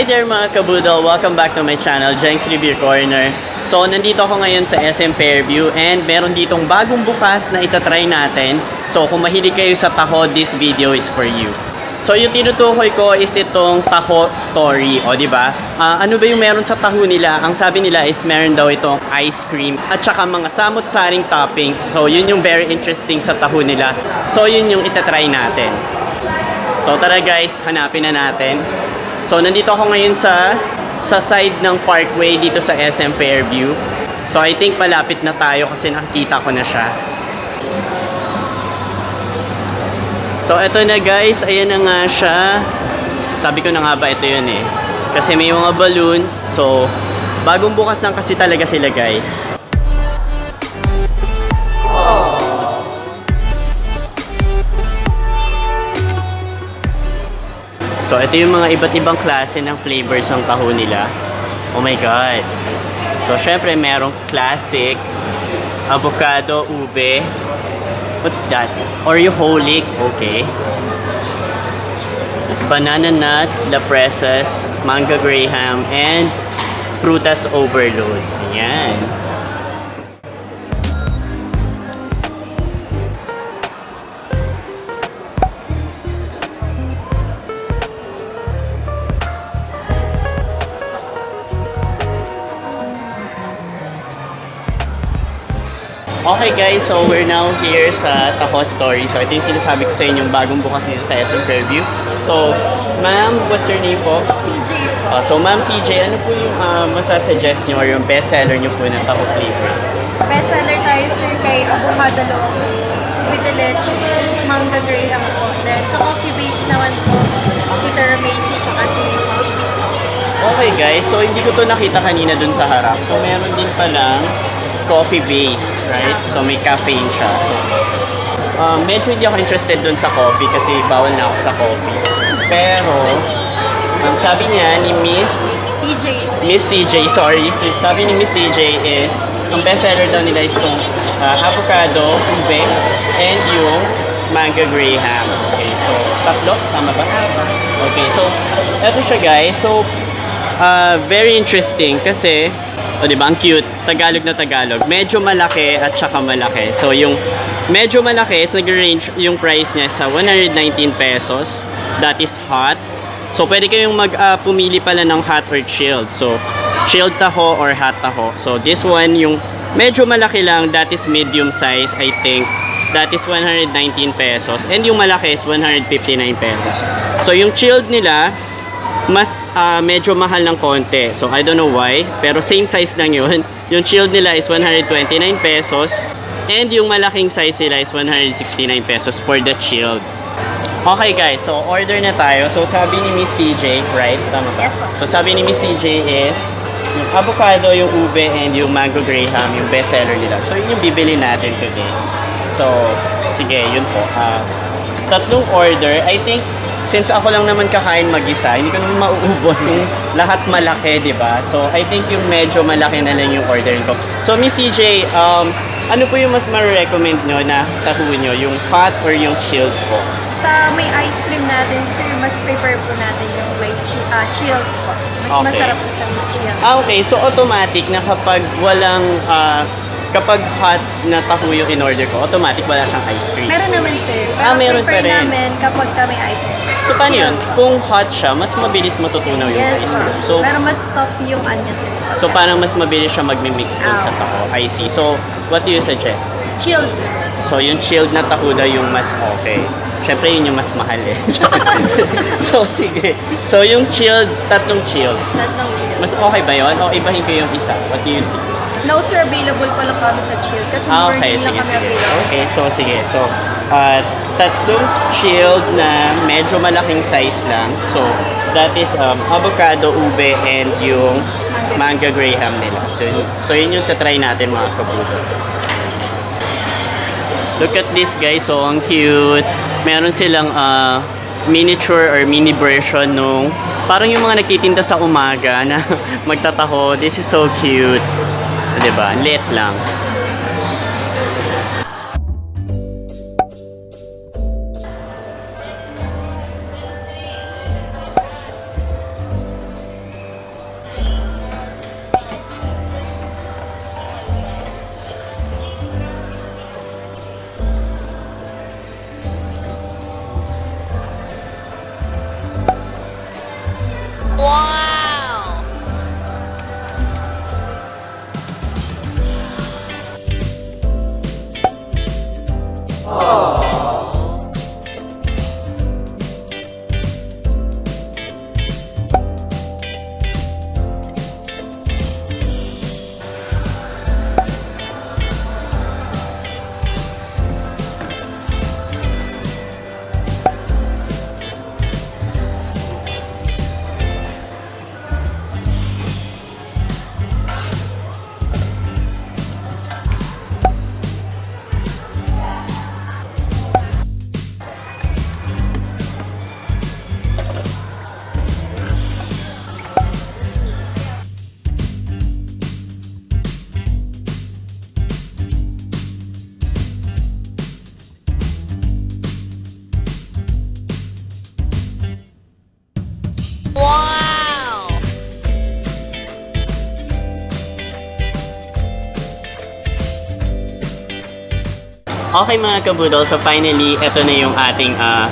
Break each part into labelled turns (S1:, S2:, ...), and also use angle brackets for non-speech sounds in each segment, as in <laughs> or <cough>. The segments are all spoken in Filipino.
S1: Hi there mga kabudol! Welcome back to my channel, Jenks Review Corner. So, nandito ako ngayon sa SM Fairview and meron ditong bagong bukas na itatry natin. So, kung mahilig kayo sa taho, this video is for you. So, yung tinutukoy ko is itong taho story. O, di ba? Ah, ano ba yung meron sa taho nila? Ang sabi nila is meron daw itong ice cream at saka mga samot-saring toppings. So, yun yung very interesting sa taho nila. So, yun yung itatry natin. So, tara guys, hanapin na natin. So, nandito ako ngayon sa sa side ng Parkway dito sa SM Fairview. So, I think malapit na tayo kasi nakikita ko na siya. So, eto na guys. Ayan na nga siya. Sabi ko na nga ba ito yun eh. Kasi may mga balloons. So, bagong bukas lang kasi talaga sila guys. So, ito yung mga iba't ibang klase ng flavors ng taho nila. Oh my God. So, syempre, merong classic, avocado, ube. What's that? Oreo holic. Okay. Banana nut, La Presas, Manga Graham, and Prutas Overload. Ayan. Okay guys, so we're now here sa Taho Story. So ito yung sinasabi ko sa inyo, yung bagong bukas nito sa SM Fairview. So, ma'am, what's your name po?
S2: CJ po.
S1: Uh, so, ma'am CJ, ano po yung uh, masasuggest nyo or yung best seller nyo po ng Taho flavor?
S2: Bestseller tayo sir kay Avocado Loob, with the leche, Manga Graham po. Then sa coffee base naman po, si Terramesi tsaka si.
S1: Okay guys, so hindi ko to nakita kanina dun sa harap. So, meron din palang coffee base, right? So, may caffeine siya. So, um, medyo hindi ako interested dun sa coffee kasi bawal na ako sa coffee. Pero, um, sabi niya ni Miss
S2: CJ.
S1: Miss CJ, sorry. Sabi ni Miss CJ is, ang best seller daw nila is itong uh, avocado, ube, and yung manga graham. Okay, so, tatlo? Tama ba? Okay, so, eto siya guys. So, uh, very interesting kasi, o di ba, ang cute, Tagalog na Tagalog. Medyo malaki at saka malaki. So, yung medyo malaki is nag-range yung price niya sa 119 pesos. That is hot. So, pwede kayong mag ah, pumili pala ng hot or chilled. So, chilled taho or hot taho. So, this one, yung medyo malaki lang, that is medium size, I think. That is 119 pesos. And yung malaki is 159 pesos. So, yung chilled nila, mas ah, medyo mahal ng konti. So, I don't know why. Pero same size lang yun. <laughs> Yung chilled nila is 129 pesos. And yung malaking size nila is 169 pesos for the chilled. Okay guys, so order na tayo. So sabi ni Miss CJ, right? Tama ba? So sabi ni Miss CJ is yung avocado, yung ube, and yung mango graham, yung best seller nila. So yun yung bibili natin today. So, sige, yun po. Ah, tatlong order. I think, since ako lang naman kakain mag-isa, hindi ko naman mauubos kung lahat malaki, di ba? So, I think yung medyo malaki na lang yung orderin ko. So, Miss CJ, um, ano po yung mas ma-recommend nyo na taho nyo? Yung hot or yung chilled po?
S2: Sa may ice cream natin sir, mas prefer po natin yung may chi- ah, chilled po. Mas
S1: Okay.
S2: masarap po siya yung chilled.
S1: Ah, okay. So, automatic na kapag walang, ah, kapag hot na taho yung in-order ko, automatic wala siyang ice cream.
S2: Meron naman sir. Pero
S1: Ah, meron
S2: prefer
S1: pa rin.
S2: namin kapag kami ice cream.
S1: So, paano yun? Kung hot siya, mas mabilis matutunaw yung
S2: Yes
S1: ice cream. So,
S2: Pero mas soft yung onion sir.
S1: so parang mas mabilis siya magmi-mix dun
S2: Ah.
S1: sa taho. I see. So, what do you suggest?
S2: Chilled.
S1: So, yung chilled na taho daw yung mas okay. Siyempre, yun yung mas mahal eh. <laughs> <laughs> so, sige. So, yung chilled, tatlong chilled.
S2: Tatlong chilled.
S1: Mas okay ba yun? O ibahin ko yung isa? What do you think?
S2: No sir, available pa lang kami sa chilled. Kasi
S1: Ah, okay.
S2: lang
S1: Sige,
S2: kami
S1: sige.
S2: available.
S1: Okay, so sige. So, uh, tatlong chilled na medyo malaking size lang. So, that is um, avocado, ube, and yung manga graham nila. So, so yun yung tatry natin mga kabuto. Look at this guys, so ang cute. Meron silang uh, miniature or mini version nung parang yung mga nagtitinda sa umaga na <laughs> magtataho. This is so cute. 'Di ba? Lit lang. Okay mga kabudol, so finally, eto na yung ating ah,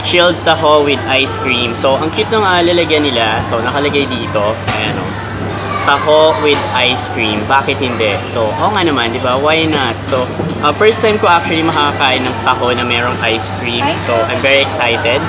S1: chilled taho with ice cream. So, ang cute ng ah, lalagyan nila. So, nakalagay dito. Ayan o. Taho with ice cream. Bakit hindi? So, oo nga naman, di ba? Why not? So, ah, first time ko actually makakain ng taho na merong ice cream. So, I'm very excited.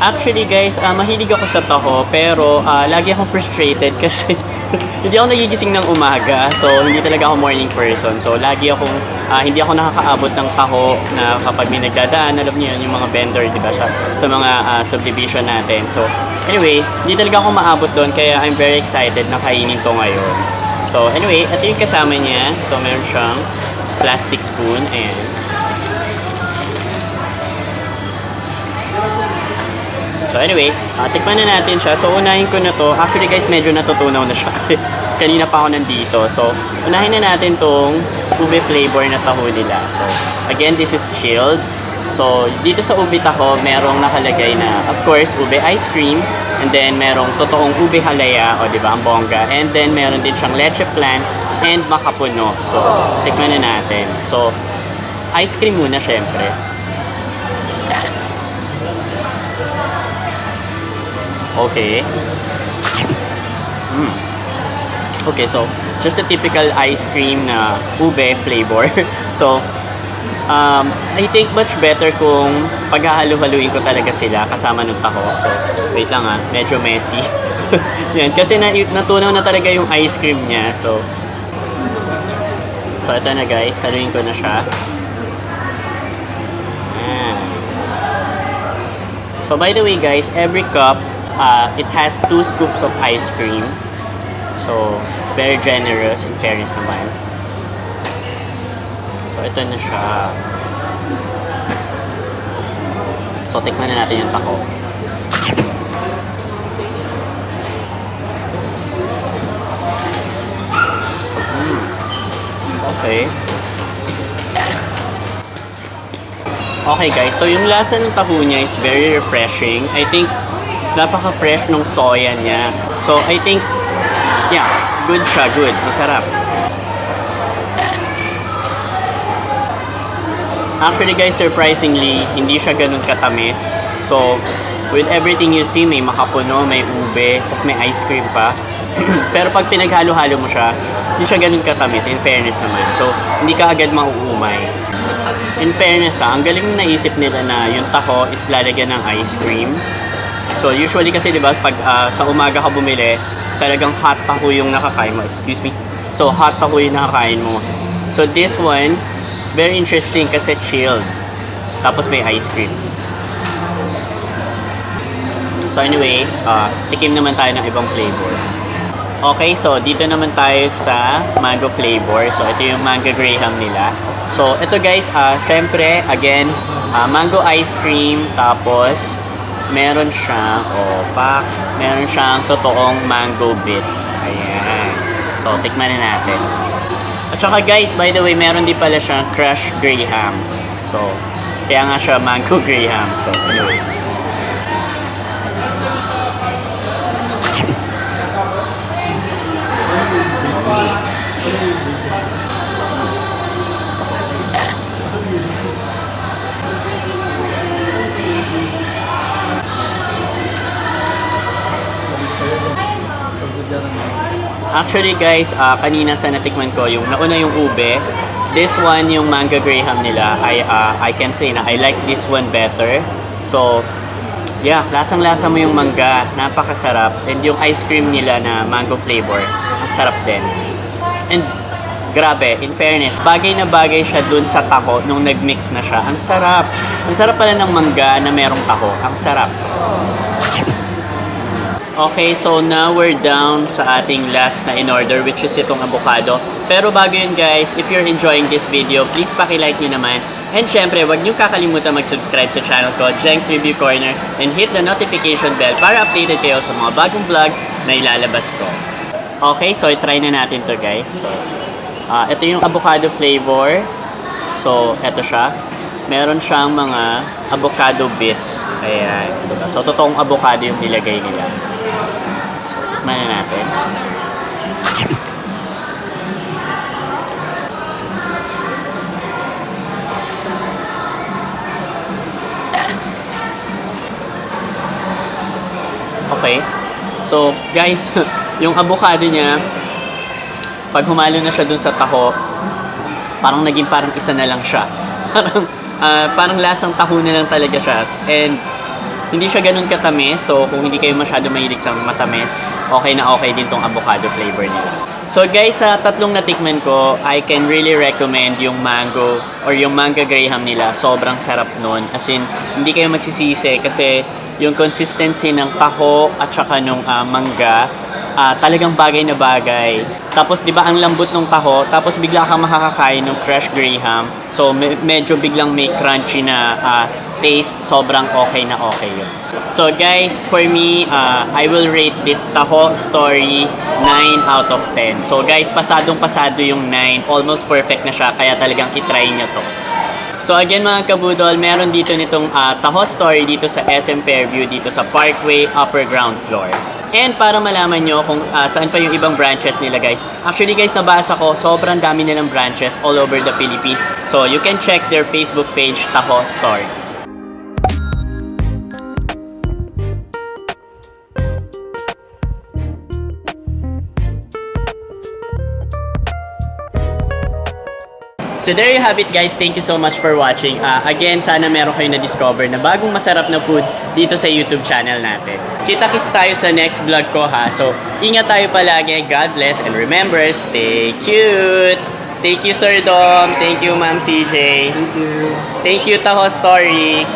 S1: Actually guys, ah, mahilig ako sa taho pero ah, lagi akong frustrated <laughs> kasi <laughs> hindi ako nagigising ng umaga. So hindi talaga ako morning person. So lagi akong ah, hindi ako nakakaabot ng taho na kapag may nagdadaan, alam niyo yun, yung mga vendor, di ba, sa, sa mga ah, subdivision natin. So anyway, hindi talaga ako maabot doon kaya I'm very excited na kainin to ngayon. So anyway, ito yung kasama niya. So meron siyang plastic spoon and So anyway, uh, tikman na natin siya. So unahin ko na to. Actually guys, medyo natutunaw na siya <laughs> kasi kanina pa ako nandito. So unahin na natin tong ube flavor na taho nila. So again, this is chilled. So dito sa ube taho, merong nakalagay na of course ube ice cream and then merong totoong ube halaya o di ba ang bongga and then meron din siyang leche flan and makapuno. So tikman na natin. So ice cream muna syempre. Okay. Mm. Okay, so just a typical ice cream na ube flavor. <laughs> so, um, I think much better kung paghahalo-haluin ko talaga sila kasama ng taho. So, wait lang ah, medyo messy. <laughs> Yan, kasi na, natunaw na talaga yung ice cream niya. So, so ito na guys, haluin ko na siya. Yan. So by the way guys, every cup uh, it has two scoops of ice cream. So very generous in fairness naman. So ito na siya. So tikman na natin yung taco. Mm. Okay. Okay guys, so yung lasa ng taho niya is very refreshing. I think napaka-fresh nung soya niya. So I think, yeah, good siya, good. Masarap. Actually guys, surprisingly, hindi siya ganun katamis. So, with everything you see, may makapuno, may ube, tapos may ice cream pa. <clears throat> Pero pag pinaghalo-halo mo siya, hindi siya ganun katamis, in fairness naman. So, hindi ka agad mauumay. In fairness ha, ang galing naisip nila na yung taho is lalagyan ng ice cream. So usually kasi 'di ba pag ah, sa umaga ka bumili, talagang hot taho yung nakakain mo. Excuse me. So hot taho yung nakakain mo. So this one, very interesting kasi chilled. Tapos may ice cream. So anyway, ah, tikim naman tayo ng ibang flavor. Okay, so dito naman tayo sa mango flavor. So ito yung mango graham nila. So ito guys, ah syempre again, ah, mango ice cream tapos meron siyang opak, meron siyang totoong mango bits. Ayan. So tikman na natin. At saka guys, by the way, meron din pala siyang crushed graham. So kaya nga siya mango <laughs> graham. So anyway. Actually guys, ah, kanina sa natikman ko, yung nauna yung ube, this one, yung manga graham nila, I, ah, I can say na I like this one better. So, yeah, lasang-lasa mo yung mangga, napakasarap. And yung ice cream nila na mango flavor, ang sarap din. And grabe, in fairness, bagay na bagay siya dun sa taco nung nag-mix na siya. Ang sarap. Ang sarap pala ng mangga na merong taco. Ang sarap. Okay, so now we're down sa ating last na in order which is itong avocado. Pero bago yun guys, if you're enjoying this video, please paki-like nyo naman. And syempre, huwag nyo kakalimutan mag-subscribe sa channel ko, Jenks Review Corner, and hit the notification bell para updated kayo sa mga bagong vlogs na ilalabas ko. Okay, so try na natin to guys. So, ah, ito yung avocado flavor. So, ito siya meron siyang mga avocado bits. Ayan. Diba? So, totoong avocado yung nilagay nila. So, na natin. Okay. So, guys, <laughs> yung avocado niya, pag humalo na siya dun sa taho, parang naging parang isa na lang siya. <laughs> Parang ah, parang lasang taho na lang talaga siya. And, hindi siya ganun katamis. So, kung hindi kayo masyado mahilig sa matamis, okay na okay din tong avocado flavor nila. So guys, sa tatlong natikman ko, I can really recommend yung mango or yung manga graham nila. Sobrang sarap nun. As in, hindi kayo magsisisi kasi yung consistency ng taho at saka nung ah, mangga, ah, talagang bagay na bagay. Tapos 'di ba ang lambot ng taho, tapos bigla kang makakakain ng fresh graham. So me- medyo biglang may crunchy na ah, taste, sobrang okay na okay yun. So guys, for me, ah, I will rate this Taho Story 9 out of 10. So guys, pasadong pasado yung 9. Almost perfect na siya, kaya talagang itry nyo to. So again mga kabudol, meron dito nitong ah, Taho Story dito sa SM Fairview, dito sa Parkway Upper Ground Floor. And para malaman nyo kung ah, saan pa yung ibang branches nila guys. Actually guys, nabasa ko, sobrang dami nilang branches all over the Philippines. So you can check their Facebook page, Taho Story. So there you have it guys. Thank you so much for watching. Ah, again, sana meron kayo na-discover na bagong masarap na food dito sa YouTube channel natin. Kita-kits tayo sa next vlog ko ha. So, ingat tayo palagi. God bless and remember, stay cute! Thank you Sir Dom. Thank you Ma'am CJ.
S3: Thank you.
S1: Thank you Taho Story.